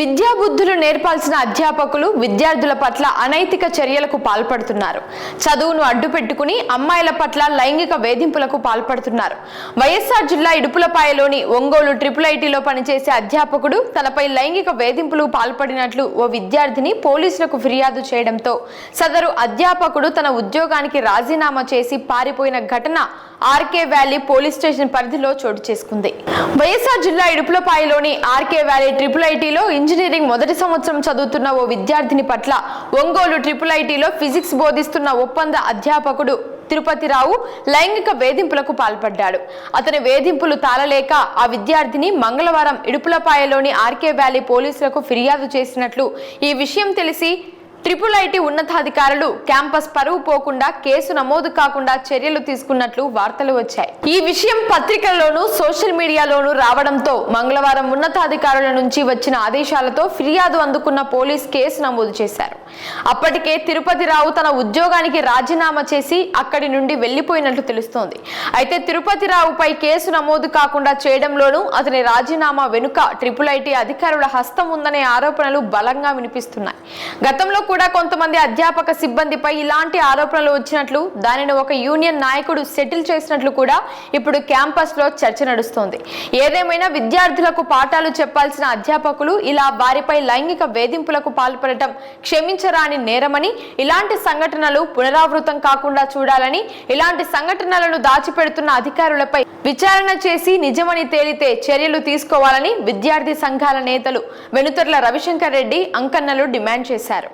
విద్యాబుద్ధులు నేర్పాల్సిన అధ్యాపకులు విద్యార్థుల పట్ల అనైతిక చర్యలకు పాల్పడుతున్నారు. చదువును అడ్డుపెట్టుకుని అమ్మాయిల పట్ల లైంగిక వేధింపులకు పాల్పడుతున్నారు. వైఎస్ఆర్ జిల్లా ఇడుపులపాయలోని ఒంగోలు ట్రిపుల్ ఐటీలో పనిచేసే అధ్యాపకుడు తనపై లైంగిక వేధింపులు పాల్పడినట్లు ఓ విద్యార్థిని పోలీసులకు ఫిర్యాదు చేయడంతో సదరు అధ్యాపకుడు తన ఉద్యోగానికి రాజీనామా చేసి పారిపోయిన ఘటన ఆర్కే వ్యాలీ పోలీస్ స్టేషన్ పరిధిలో చోటు చేసుకుంది. వైఎస్ఆర్ జిల్లా ఇడుపులపాయలోని ఆర్కే వ్యాలీ ట్రిపుల్ ఐటీలో ఇంజనీరింగ్ మొదటి సంవత్సరం చదువుతున్న ఓ విద్యార్థిని పట్ల ఒంగోలు ట్రిపుల్ ఐటీలో ఫిజిక్స్ బోధిస్తున్న ఒప్పంద అధ్యాపకుడు తిరుపతిరావు లైంగిక వేధింపులకు పాల్పడ్డాడు. అతని వేధింపులు తాళలేక ఆ విద్యార్థిని మంగళవారం ఇడుపులపాయలోని ఆర్కే వ్యాలీ పోలీసులకు ఫిర్యాదు చేసినట్లు ఈ విషయం తెలిసి ట్రిపుల్ ఐటీ ఉన్నతాధికారులు క్యాంపస్ పరువు పోకుండా కేసు నమోదు కాకుండా చర్యలు తీసుకున్నట్లు వార్తలు వచ్చాయి. ఈ విషయం పత్రికల్లోనూ సోషల్ మీడియాలోనూ రావడంతో మంగళవారం ఉన్నతాధికారుల నుంచి వచ్చిన ఆదేశాలతో ఫిర్యాదు అందుకున్న పోలీస్ కేసు నమోదు చేశారు. అప్పటికే తిరుపతిరావు తన ఉద్యోగానికి రాజీనామా చేసి అక్కడి నుండి వెళ్ళిపోయినట్లు తెలుస్తోంది. అయితే తిరుపతిరావుపై కేసు నమోదు కాకుండా చేయడంలోనూ అతని రాజీనామా వెనుక ట్రిపుల్ ఐటీ అధికారుల హస్తం ఉందనే ఆరోపణలు బలంగా వినిపిస్తున్నాయి. గతంలో కూడా కొంతమంది అధ్యాపక సిబ్బందిపై ఇలాంటి ఆరోపణలు వచ్చినట్లు దానిని ఒక యూనియన్ నాయకుడు సెటిల్ చేసినట్లు కూడా ఇప్పుడు క్యాంపస్లో చర్చ నడుస్తోంది. ఏదేమైనా విద్యార్థులకు పాఠాలు చెప్పాల్సిన అధ్యాపకులు ఇలా వారిపై లైంగిక వేధింపులకు పాల్పడటం క్షమించరాని నేరమని ఇలాంటి సంఘటనలు పునరావృతం కాకుండా చూడాలని ఇలాంటి సంఘటనలను దాచిపెడుతున్న అధికారులపై విచారణ చేసి నిజమని తేలితే చర్యలు తీసుకోవాలని విద్యార్థి సంఘాల నేతలు వెనుతర్ల రవిశంకర్ రెడ్డి అంకన్నలు డిమాండ్ చేశారు.